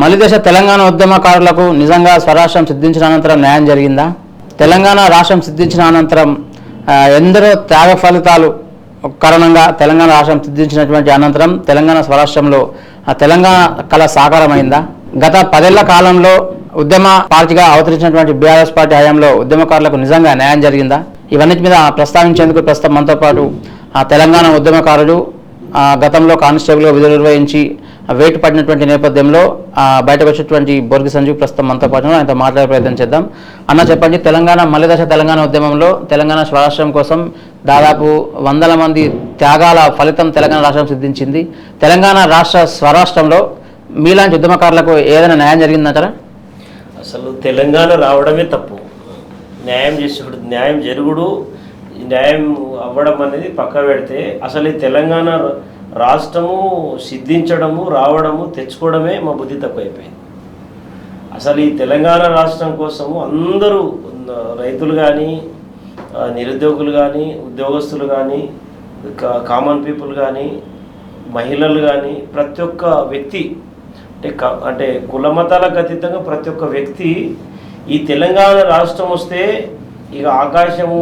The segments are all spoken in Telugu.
మలిదశ తెలంగాణ ఉద్యమకారులకు నిజంగా స్వరాష్ట్రం సిద్ధించిన అనంతరం న్యాయం జరిగిందా? తెలంగాణ రాష్ట్రం సిద్ధించిన అనంతరం ఎందరో త్యాగ ఫలితాలు కారణంగా తెలంగాణ రాష్ట్రం సిద్ధించినటువంటి అనంతరం తెలంగాణ స్వరాష్ట్రంలో ఆ తెలంగాణ కళ సాకారమైందా? గత పదేళ్ళ కాలంలో ఉద్యమ పార్టీగా అవతరించినటువంటి బీఆర్ఎస్ పార్టీ హయాంలో ఉద్యమకారులకు నిజంగా న్యాయం జరిగిందా? ఇవన్నిటి మీద ప్రస్తావించేందుకు ప్రస్తుతం మనతో పాటు ఆ తెలంగాణ ఉద్యమకారుడు గతంలో కానిస్టేబుల్గా విధులు నిర్వహించి ఆ, వేటు పడినటువంటి నేపథ్యంలో బయటకు వచ్చేటువంటి బొర్గి సంజీవ్ ప్రస్తుతం మనతో పాటు ఆయనతో మాట్లాడే ప్రయత్నం చేద్దాం. అన్న చెప్పండి తెలంగాణ మల్లెదశ తెలంగాణ ఉద్యమంలో తెలంగాణ స్వరాష్ట్రం కోసం దాదాపు వందల మంది త్యాగాల ఫలితం తెలంగాణ రాష్ట్రం సిద్ధించింది. తెలంగాణ రాష్ట్ర స్వరాష్ట్రంలో మీలాంటి ఉద్యమకారులకు ఏదైనా న్యాయం జరిగిందంటారా? అసలు తెలంగాణ రావడమే తప్పు. న్యాయం చేసేప్పుడు న్యాయం జరుగుడు న్యాయం అవ్వడం అనేది పక్క పెడితే అసలు ఈ తెలంగాణ రాష్ట్రము సిద్ధించడము రావడము తెచ్చుకోవడమే మా బుద్ధి తక్కువైపోయింది. అసలు ఈ తెలంగాణ రాష్ట్రం కోసము అందరూ రైతులు కానీ నిరుద్యోగులు కానీ ఉద్యోగస్తులు కానీ కామన్ పీపుల్ కానీ మహిళలు కానీ ప్రతి ఒక్క వ్యక్తి అంటే అంటే కులమతాలకు అతీతంగా ప్రతి ఒక్క వ్యక్తి ఈ తెలంగాణ రాష్ట్రం వస్తే ఇక ఆకాశము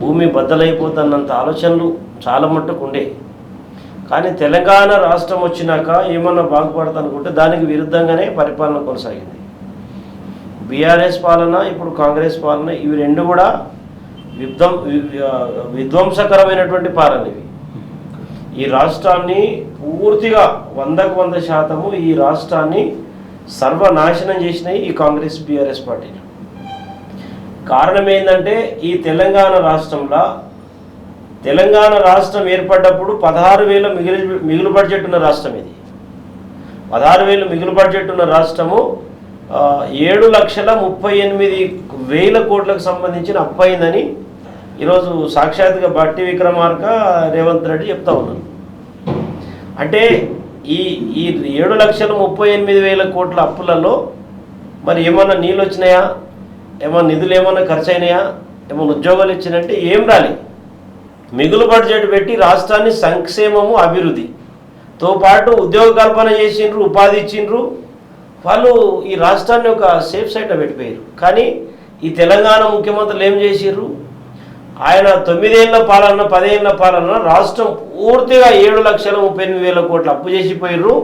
భూమి బద్దలైపోతున్నంత ఆలోచనలు చాలా మట్టుకు ఉండే. కానీ తెలంగాణ రాష్ట్రం వచ్చినాక ఏమన్నా బాగుపడతా అనుకుంటే దానికి విరుద్ధంగానే పరిపాలన కొనసాగింది. బీఆర్ఎస్ పాలన ఇప్పుడు కాంగ్రెస్ పాలన ఇవి రెండు కూడా విధ్వం విధ్వంసకరమైనటువంటి పాలన ఇవి. ఈ రాష్ట్రాన్ని పూర్తిగా వందకు వంద శాతము ఈ రాష్ట్రాన్ని సర్వనాశనం చేసినాయి ఈ కాంగ్రెస్ బీఆర్ఎస్ పార్టీలు. కారణం ఏంటంటే ఈ తెలంగాణ రాష్ట్రంలో తెలంగాణ రాష్ట్రం ఏర్పడ్డప్పుడు పదహారు వేల మిగిలి మిగులు బడ్జెట్ ఉన్న రాష్ట్రం ఇది. పదహారు వేలు మిగులు బడ్జెట్ ఉన్న రాష్ట్రము ఏడు లక్షల ముప్పై ఎనిమిది వేల కోట్లకు సంబంధించిన అప్పు అయిందని ఈరోజు సాక్షాత్గా భట్టి విక్రమార్క రేవంత్ రెడ్డి చెప్తా ఉన్నారు. అంటే ఈ ఈ ఏడు లక్షల ముప్పై ఎనిమిది వేల కోట్ల అప్పులలో మరి ఏమన్నా నీళ్ళు వచ్చినాయా? ఏమన్నా నిధులు ఏమన్నా ఖర్చు అయినాయా? ఏమన్నా ఉద్యోగాలు ఇచ్చినంటే ఏం రాలేదు మిగులు బడ్జెట్ పెట్టి రాష్ట్రాన్ని సంక్షేమము అభివృద్ధితో పాటు ఉద్యోగ కల్పన చేసిండ్రు ఉపాధి ఇచ్చిండ్రు. వాళ్ళు ఈ రాష్ట్రాన్ని ఒక సేఫ్ సైడ్లో పెట్టిపోయారు కానీ ఈ తెలంగాణ ముఖ్యమంత్రులు ఏం చేసిర్రు ఆయన తొమ్మిదేళ్ళ పాలన పదేళ్ళ పాలన రాష్ట్రం పూర్తిగా ఏడు లక్షల ముప్పై ఎనిమిది వేల కోట్లు అప్పు చేసిపోయిర్రు.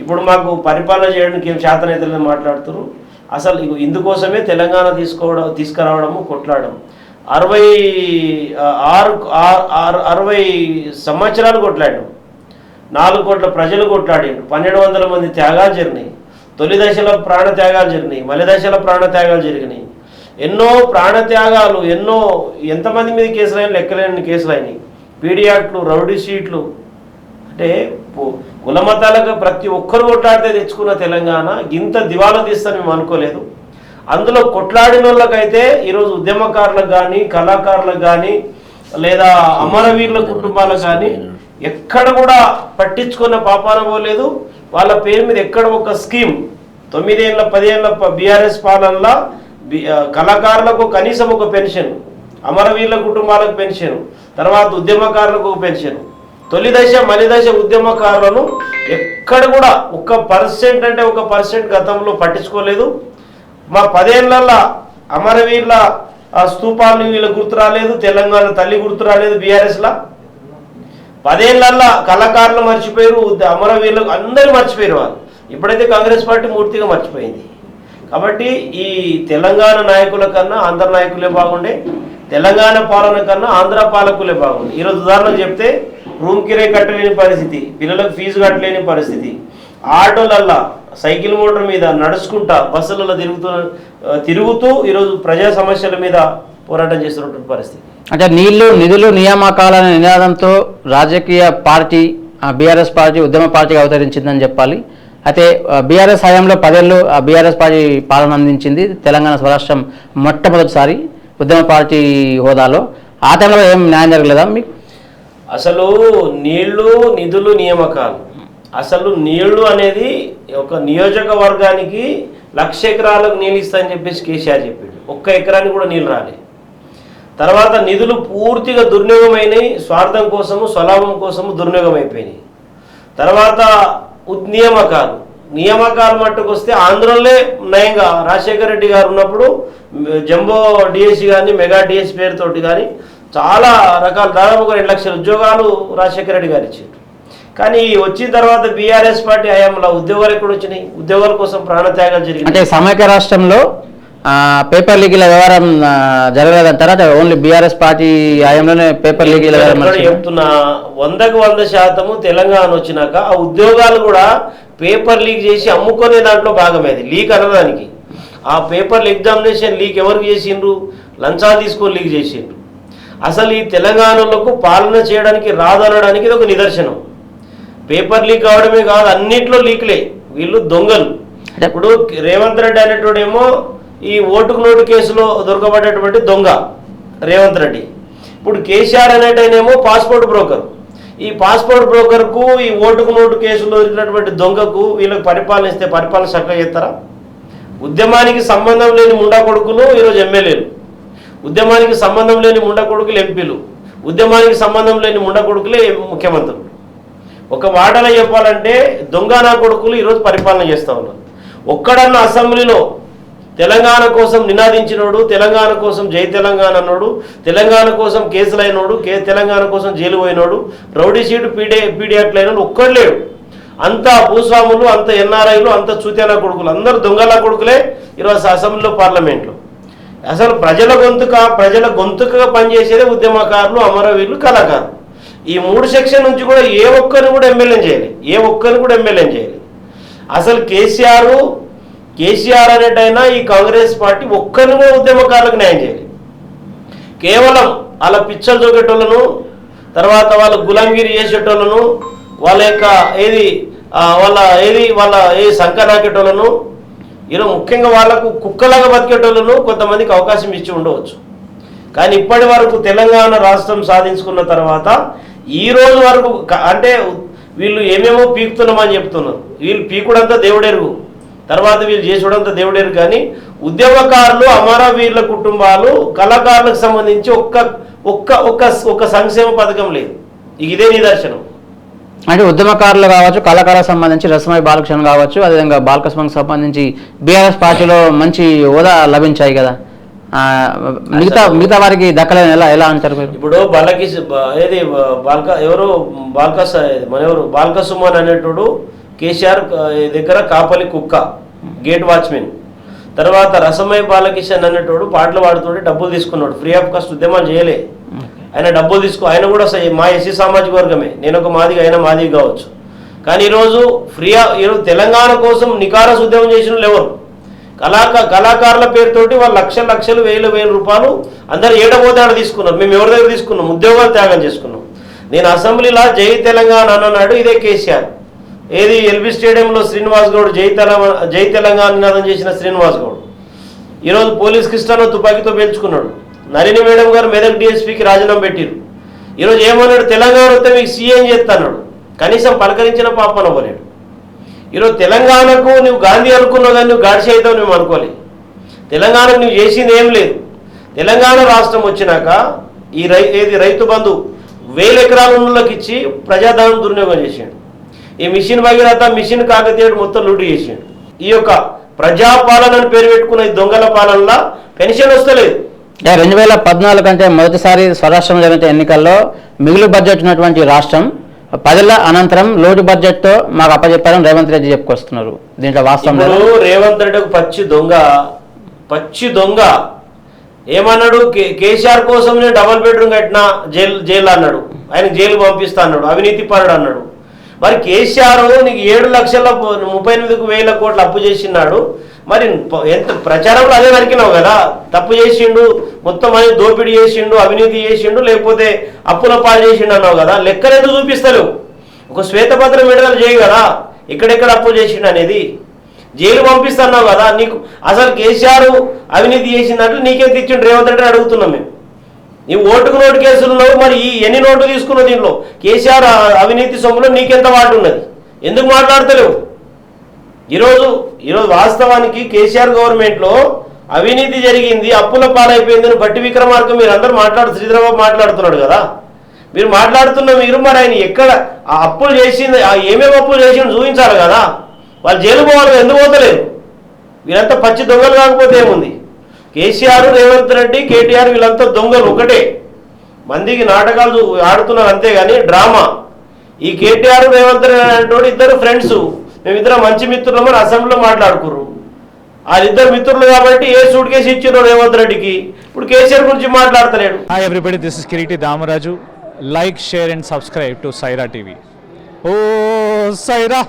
ఇప్పుడు మాకు పరిపాలన చేయడానికి ఏం చేతనైతే మాట్లాడుతున్నారు అసలు ఇగో ఇందుకోసమే తెలంగాణ తీసుకోవడం తీసుకురావడము కొట్లాడడం. అరవై ఆరు ఆరు అరవై సంవత్సరాలు కొట్లాడు నాలుగు కోట్ల ప్రజలు కొట్లాడిండ్రు పన్నెండు వందల మంది త్యాగాలు జరిగినాయి. తొలి దశలో ప్రాణ త్యాగాలు జరిగినాయి. మలి దశలో ప్రాణ త్యాగాలు జరిగినాయి. ఎన్నో ప్రాణ త్యాగాలు ఎన్నో ఎంతమంది మీద కేసులైన లెక్కలేని కేసులు అయినాయి పీడియాట్లు రౌడీ షీట్లు అంటే పు- కుల మతాలకు ప్రతి ఒక్కరు కొట్లాడితే తెచ్చుకున్న తెలంగాణ ఇంత దివాలా తీస్తాను మేము అనుకోలేదు. అందులో కొట్లాడిన వాళ్ళకైతే ఈరోజు ఉద్యమకారులకు కానీ కళాకారులకు కానీ లేదా అమరవీరుల కుటుంబాలకు కానీ ఎక్కడ కూడా పట్టించుకున్న పాపాన పోలేదు. వాళ్ళ పేరు మీద ఎక్కడ ఒక స్కీమ్ తొమ్మిదేళ్ళ పదేళ్ళ బీఆర్ఎస్ పాలనలో బి- కళాకారులకు కనీసం ఒక పెన్షన్ అమరవీరుల కుటుంబాలకు పెన్షన్ తర్వాత ఉద్యమకారులకు ఒక పెన్షన్. తొలి దశ మలి దశ ఉద్యమకారులను ఎక్కడ కూడా ఒక పర్సెంట్ అంటే ఒక పర్సెంట్ గతంలో పట్టించుకోలేదు. మా పదేళ్ళల్లా అమరవీరుల స్తూపాలు వీళ్ళ గుర్తు రాలేదు తెలంగాణ తల్లి గుర్తు రాలేదు బీఆర్ఎస్లా? పదేళ్ళల్లా కళాకారులు మర్చిపోయారు అమరవీరులకు అందరూ మర్చిపోయారు వాళ్ళు. ఇప్పుడైతే కాంగ్రెస్ పార్టీ పూర్తిగా మర్చిపోయింది. కాబట్టి ఈ తెలంగాణ నాయకుల కన్నా ఆంధ్ర నాయకులే బాగుండే తెలంగాణ పాలన కన్నా ఆంధ్ర పాలకులే బాగుండే. ఈరోజు ఉదాహరణకు చెప్తే రూమ్ కిరాయి కట్టలేని పరిస్థితి పిల్లలకు ఫీజు కట్టలేని పరిస్థితి. ఆటోలల్లా సైకిల్ మోటార్ మీద నడుచుకుంటా బస్సులలో తిరుగుతూ తిరుగుతూ ఈరోజు ప్రజా సమస్యల మీద పోరాటం చేస్తున్నటువంటి పరిస్థితి. అంటే నీళ్ళు నిధులు నియామకాల నినాదంతో రాజకీయ పార్టీ బీఆర్ఎస్ పార్టీ ఉద్యమ పార్టీగా అవతరించిందని చెప్పాలి. అయితే బీఆర్ఎస్ హయాంలో పదేళ్ళు బీఆర్ఎస్ పార్టీ పాలన అందించింది తెలంగాణ స్వరాష్ట్రం మొట్టమొదటిసారి ఉద్యమ పార్టీ హోదాలో. ఆ టైంలో ఏం న్యాయం జరగలేదా మీకు? అసలు నీళ్ళు నిధులు నియామకాలు అసలు నీళ్ళు అనేది ఒక నియోజకవర్గానికి లక్ష ఎకరాలకు నీళ్ళు ఇస్తాయని చెప్పేసి కేసీఆర్ చెప్పాడు. ఒక్క ఎకరానికి కూడా నీళ్ళు రాలే. తర్వాత నిధులు పూర్తిగా దుర్వినియోగమైనవి స్వార్థం కోసము స్వలాభం కోసము దుర్వినియోగం అయిపోయినాయి తర్వాత ఉద్ నియామకాలు. మట్టుకు వస్తే ఆంధ్రలో నయంగా రాజశేఖర రెడ్డి గారు ఉన్నప్పుడు జంబో డిఎస్సి కానీ మెగా డిఎస్సి పేరుతోటి కానీ చాలా రకాల దాదాపు ఒక రెండు లక్షల ఉద్యోగాలు రాజశేఖర రెడ్డి గారు ఇచ్చారు కానీ వచ్చిన తర్వాత బీఆర్ఎస్ పార్టీ హయాంలో ఉద్యోగాలు ఎక్కడ వచ్చినాయి. ఉద్యోగాల కోసం ప్రాణత్యాగాలు జరిగినాయి. అంటే సమైక్య రాష్ట్రంలో ఆ, పేపర్ లీగీల వ్యవహారం జరగలేదంటారా ఓన్లీ బీఆర్ఎస్ పార్టీ హయాంలోనే పేపర్ లీగీల వ్యవహారం? చెప్తున్నా వందకు వంద శాతము తెలంగాణ వచ్చినాక ఆ ఉద్యోగాలు కూడా పేపర్ లీక్ చేసి అమ్ముకునే దాంట్లో భాగమే అది లీక్ అనడానికి. ఆ పేపర్లు ఎగ్జామినేషన్ లీక్ ఎవరు చేసిండ్రు? లంచాలు తీసుకొని లీక్ చేసిండ్రు. అసలు ఈ తెలంగాణలకు పాలన చేయడానికి రాదనడానికి ఇది ఒక నిదర్శనం. పేపర్ లీక్ అవడమే కాదు అన్నిట్లో లీక్లే. వీళ్ళు దొంగలు. ఇప్పుడు రేవంత్ రెడ్డి అనేటోడేమో ఈ ఓటుకు నోటు కేసులో దొరకబడేటువంటి దొంగ రేవంత్ రెడ్డి. ఇప్పుడు కేసీఆర్ అనేటైనేమో పాస్పోర్ట్ బ్రోకర్. ఈ పాస్పోర్ట్ బ్రోకర్కు ఈ ఓటుకు నోటు కేసులో దొరికినటువంటి దొంగకు వీళ్ళకి పరిపాలన ఇస్తే పరిపాలన చక్కగా చేస్తారా? ఉద్యమానికి సంబంధం లేని ముండా కొడుకులు ఈరోజు ఎమ్మెల్యేలు. ఉద్యమానికి సంబంధం లేని ముండా కొడుకులు ఎంపీలు. ఉద్యమానికి సంబంధం లేని ముండా కొడుకులే ముఖ్యమంత్రులు. ఒక మాటలో చెప్పాలంటే దొంగ నా కొడుకులు ఈరోజు పరిపాలన చేస్తూ ఉన్నారు. ఒక్కడన్న అసెంబ్లీలో తెలంగాణ కోసం నినాదించినోడు తెలంగాణ కోసం జై తెలంగాణ అన్నోడు తెలంగాణ కోసం కేసులైనోడు కే తెలంగాణ కోసం జైలు పోయినోడు రౌడీ సీటు పీడే అయినోడు ఒక్కడు లేడు. అంత భూస్వాములు అంత ఎన్ఆర్ఐలు అంత చూతేనా కొడుకులు. అందరు దొంగల కొడుకులే ఈరోజు అసెంబ్లీలో పార్లమెంట్లో. అసలు ప్రజల గొంతుక ప్రజల గొంతుకగా పనిచేసేదే ఉద్యమకారులు అమరవీరులు కళాకారులు. ఈ మూడు సెక్షన్ నుంచి కూడా ఏ ఒక్కరిని కూడా ఎమ్మెల్యే చేయాలి ఏ ఒక్కరిని కూడా ఎమ్మెల్యే చేయాలి అసలు కేసీఆర్ కేసీఆర్ అనేటైనా ఈ కాంగ్రెస్ పార్టీ ఒక్కరిని కూడా ఉద్యమకారులకు న్యాయం చేయాలి కేవలం వాళ్ళ పిచ్చలు చూపెట్టోళ్ళను తర్వాత వాళ్ళ గులాంగిరి చేసేటోళ్ళను వాళ్ళ యొక్క ఏది వాళ్ళ ఏది వాళ్ళ ఏ సంఖ నాకేటోళ్ళను ఇలా ముఖ్యంగా వాళ్ళకు కుక్కలాగా బతికేటోళ్ళను కొంతమందికి అవకాశం ఇచ్చి ఉండవచ్చు. కానీ ఇప్పటి వరకు తెలంగాణ రాష్ట్రం సాధించుకున్న తర్వాత ఈ రోజు వరకు అంటే వీళ్ళు ఏమేమో పీకుతున్నామని చెప్తున్నారు. వీళ్ళు పీకుడంతా దేవుడెరుగు తర్వాత వీళ్ళు చేసుడంతా దేవుడెరుగు కానీ ఉద్యమకారులు అమరవీరుల కుటుంబాలు కళాకారులకు సంబంధించి ఒక్క ఒక్క ఒక్క ఒక్క సంక్షేమ పథకం లేదు. ఇదే నిదర్శనం. అంటే ఉద్యమకారులు కావచ్చు కళాకారులకు సంబంధించి రసమై బాలకృష్ణ కావచ్చు అదేవిధంగా బాలకృష్ణకు సంబంధించి బీఆర్ఎస్ పార్టీలో మంచి హోదా లభించాయి కదా. మిగతా మిగతా వారికి దక్కలేని ఎలా ఎలా అంటారు మీరు ఇప్పుడు బాలకిష్ బ- ఏది బాల్క ఎవరు? బాల్కస్ మన ఎవరు? బాల్క సుమన్ అనేటోడు కేసీఆర్ దగ్గర కాపలి కుక్క గేట్ వాచ్మెన్. తర్వాత రసమయ్య బాలకిషన్ అనేటోడు పాటలు పాడుతుంటే డబ్బులు తీసుకున్నాడు. ఫ్రీ ఆఫ్ కాస్ట్ ఉద్యమాలు చేయలే. ఆయన డబ్బులు తీసుకో ఆయన కూడా మా ఎస్సీ సామాజిక వర్గమే. నేను ఒక మాదిగా ఆయన మాదిగా కావచ్చు. కానీ ఈరోజు ఫ్రీ ఈరోజు తెలంగాణ కోసం నికారస్ ఉద్యమం చేసిన ఎవరు? కళాకా కళాకారుల పేరుతోటి వాళ్ళు లక్షల లక్షలు వేల వేల రూపాయలు అందరు ఏడబోదాడు ఆడ తీసుకున్నారు. మేము ఎవరి దగ్గర తీసుకున్నాం? ఉద్యోగాలు త్యాగం చేసుకున్నాం. నేను అసెంబ్లీలో జై తెలంగాణ అన్నాడు ఇదే కేసీఆర్. ఏది ఎల్బీ స్టేడియంలో శ్రీనివాస్ గౌడ్ జై తెలంగాణ జై తెలంగాణ నినాదం చేసిన శ్రీనివాస్ గౌడ్. ఈరోజు పోలీస్ కృష్ణను తుపాకీతో పేల్చుకున్నాడు. నరిని మేడం గారు మెదక్ డిఎస్పీకి రాజీనామా పెట్టారు. ఈరోజు ఏమన్నాడు? తెలంగాణ వస్తే మీకు సీఎం చేస్తాడు కనీసం పలకరించిన పాపన అవ్వలేడు ఈరోజు తెలంగాణకు నువ్వు గాంధీ అనుకున్నావు కానీ నువ్వు గాడిసి అవుతావు నువ్వు అనుకోలే. తెలంగాణకు నువ్వు చేసింది ఏం లేదు. తెలంగాణ రాష్ట్రం వచ్చినాక ఈ రై ఏది రైతు బంధు వేల ఎకరాల ఉన్నోళ్ళకి ఇచ్చి ప్రజాధనం దుర్వినియోగం చేసాడు. ఈ మిషన్ భగీరథ మిషన్ కాకతీయుడు మొత్తం లూటు చేసాడు. ఈ యొక్క ప్రజాపాలనని పేరు పెట్టుకున్న ఈ దొంగల పాలనలో పెన్షన్ వస్తలేదు. రెండు వేల పద్నాలుగు కంటే మొదటిసారి స్వరాష్ట్రం జరిగిన ఎన్నికల్లో మిగులు బడ్జెట్ ఉన్నటువంటి రాష్ట్రం పదేళ్ళ అనంతరం లోటు బడ్జెట్తో మాకు అప్పచెప్పారని రేవంత్ రెడ్డి చెప్పుకొస్తున్నారు. దీంట్లో వాస్తవం రేవంత్ రెడ్డి ఒక పచ్చి దొంగ పచ్చి దొంగ. ఏమన్నాడు? కేసీఆర్ కోసం నేను డబల్ బెడ్రూమ్ కట్టినా జైలు జైలు అన్నాడు. ఆయన జైలు పంపిస్తా అన్నాడు. అవినీతి పరుడు అన్నాడు. మరి కేసీఆర్ నీకు ఏడు లక్షల ముప్పై ఎనిమిది వేల కోట్లు అప్పు చేసినాడు మరి ఎంత ప్రచారంలో అదే నరికినావు కదా? తప్పు చేసిండు మొత్తం అని దోపిడీ చేసిండు అవినీతి చేసిండు లేకపోతే అప్పుల పాలు చేసిండు అన్నావు కదా? లెక్కలు ఎందుకు చూపిస్తలేవు? ఒక శ్వేతపత్రం విడుదల చేయి కదా? ఎక్కడెక్కడ అప్పు చేసిండు అనేది? జైలు పంపిస్తున్నావు కదా? నీకు అసలు కేసీఆర్ అవినీతి చేసిందంటే నీకేం తెచ్చిండు? రేవంత్ రెడ్డి అడుగుతున్నాం మేము. నీ ఓటుకు నోటు కేసుల్లో మరి ఈ ఎన్ని నోట్లు తీసుకున్నావు దీంట్లో కేసీఆర్ అవినీతి సొమ్ములో నీకెంత వాటు ఉన్నది ఎందుకు మాట్లాడతలేవు? ఈరోజు ఈరోజు వాస్తవానికి కేసీఆర్ గవర్నమెంట్లో అవినీతి జరిగింది అప్పుల పాలైపోయిందని బట్టి విక్రమార్క మీరు అందరూ మాట్లాడు శ్రీధరబాబు మాట్లాడుతున్నాడు కదా. మీరు మాట్లాడుతున్న మీరు మరి ఆయన ఎక్కడ ఆ అప్పులు చేసింది ఆ ఏమేమి అప్పులు చేసిండు చూపించాలి కదా. వాళ్ళు జైలు పోవాలి ఎందుకు పోతలేరు? వీరంతా పచ్చి దొంగలు కాకపోతే ఏముంది? కేసీఆర్ రేవంత్ రెడ్డి కేటీఆర్ వీళ్ళంతా దొంగలు ఒకటే. మందికి నాటకాలు ఆడుతున్నారు అంతేగాని డ్రామా. ఈ కేటీఆర్ రేవంత్ రెడ్డి ఇద్దరు ఫ్రెండ్స్. మేమిద్దరం మంచి మిత్రులమని అసెంబ్లీలో మాట్లాడుకుర్రు. వాళ్ళిద్దరు మిత్రులు కాబట్టి ఏ సూట్ కేసు ఇచ్చిర్రు రేవంత్ రెడ్డికి. ఇప్పుడు కేసీఆర్ గురించి మాట్లాడతలేడు. Hi everybody this is Kireeti Damaraju like share and subscribe to Saira TV oh Sye Raa